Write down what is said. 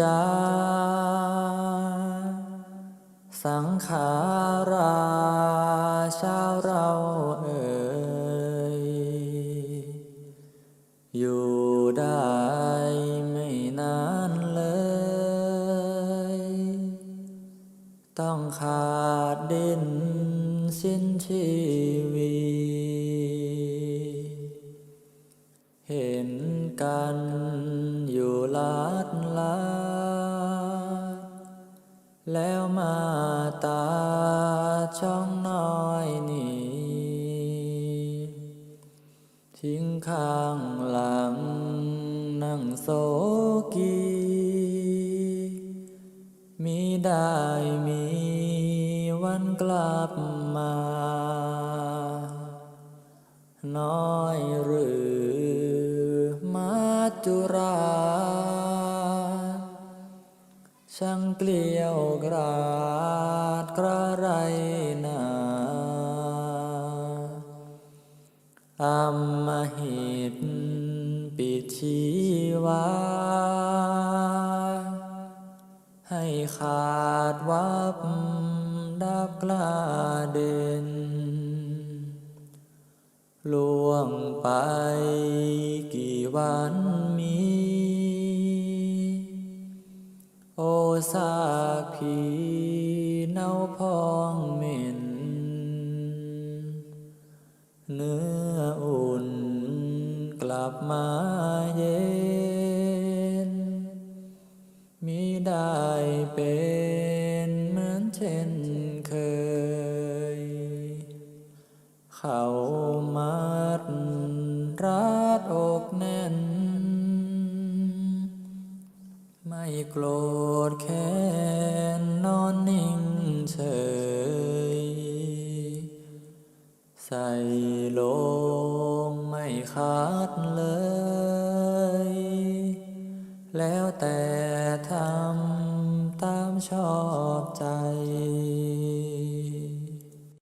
จา สังขาราชาวเราเอ่ยอยู่ได้ไม่นานเลย ต้องขาดดินสิ้นชีวีเห็นกันอยู่หลาด แล้วมาตาช่องน้อยนี่ทิ้งข้างหลังนั่งโซกี มีได้มีวันกลับมา น้อยหรือมาจุรา ช่างเกลียวกราดกระไรนาอำมหิตปิดชีวา ให้ขาดวับดับกล้าเด่นล่วงไปกี่วัน สากผีเน่าพองเหม็น เนื้ออุ่นกลับมาเย็นมิได้เป็นเหมือนเช่นเคย เขามัด โกรธแค้นนอนนิ่งเฉย ใส่ลงไม่ขาดเลย แล้วแต่ทำตามชอบใจ